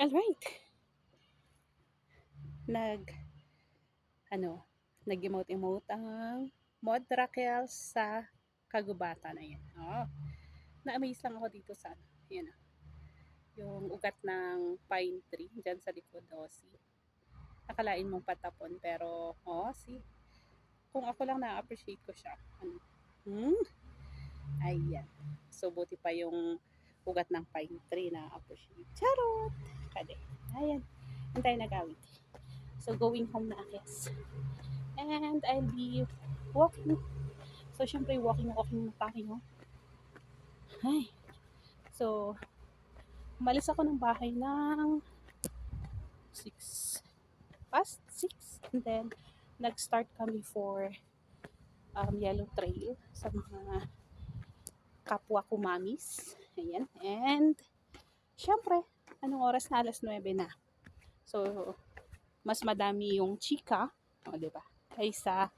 Alright. Nag, ano, nag-emote-emote ang mod Raquel sa kagubatan na yan. Oh. Na-amaze lang ako dito sa, ano, yan ah. Yung ugat ng pine tree, dyan sa likod, oh, see. Akalain mong patapon, pero, oh, see. Kung ako lang na-appreciate ko siya. Ano, hmm? Ayan. So, buti pa yung ugat ng pine tree na appreciate. Charot! Kade. Ayan. Hintay nagawit. So, going home na akes. And I'll be walking. So, syempre, walking, walking na tayo. Ay. So, umalis ako ng bahay ng 6 past 6. And then, nag-start kami for um, Yellow Trail sa mga kapwa ko mamis. Ayan. And, syempre, anong oras na? Alas 9 na. So, mas madami yung chika, o, di ba? Kaysa,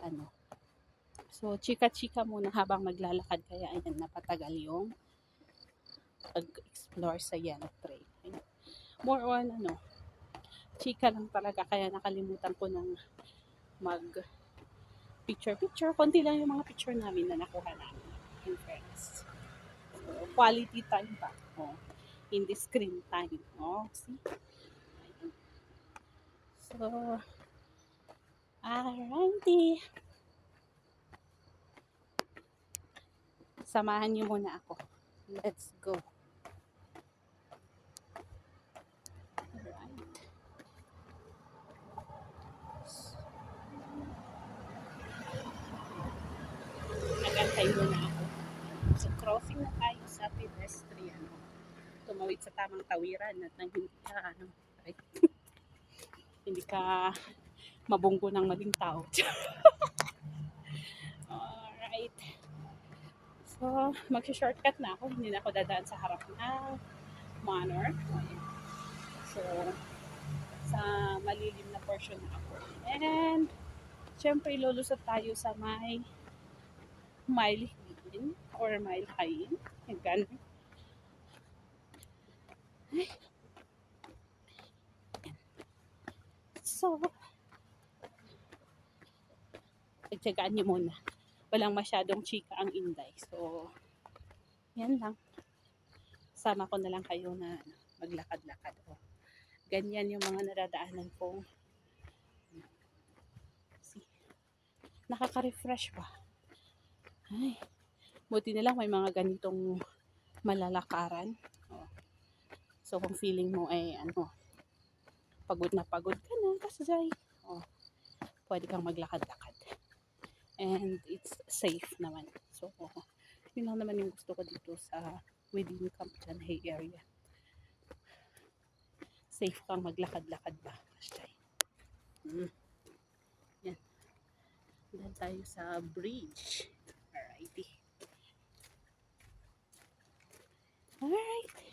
ano. So, chika-chika muna habang maglalakad. Kaya, ayan, napatagal yung pag-explore sa Yellow Trail. More on, ano, chika lang talaga. Kaya nakalimutan ko ng mag picture-picture. Konti lang yung mga picture namin na nakuha namin quality time pa. Oh, hindi screen time. Oh, see? So, alrighty. Samahan niyo muna ako. Let's go. Alright. Nagantay muna ako. So, crossing na tayo sa pedestrian. Tumawid sa tamang tawiran at nang hindi ka, ano, ay, hindi ka mabunggo ng maling tao. Alright. So, mag-shortcut na ako. Hindi na ako dadaan sa harap ng manor. So, sa malilim na portion na ako. And, syempre, lulusot tayo sa may mile in or mile high in. Yung ganun. So, pagtsagaan niyo muna. Walang masyadong chika ang Inday. So, yan lang. Sama ko na lang kayo na maglakad-lakad. O, ganyan yung mga naradaanan kong nakaka-refresh pa. Ay, buti na lang may mga ganitong malalakaran. So, kung feeling mo ay ano, pagod na pagod ka na, kasay. O, pwede kang maglakad-lakad. And it's safe naman. So, yun lang naman yung gusto ko dito sa within Camp Janhay area. Safe kang maglakad-lakad ba? Kasay. Mm. Yan. Doon tayo sa bridge. Alrighty. Alright.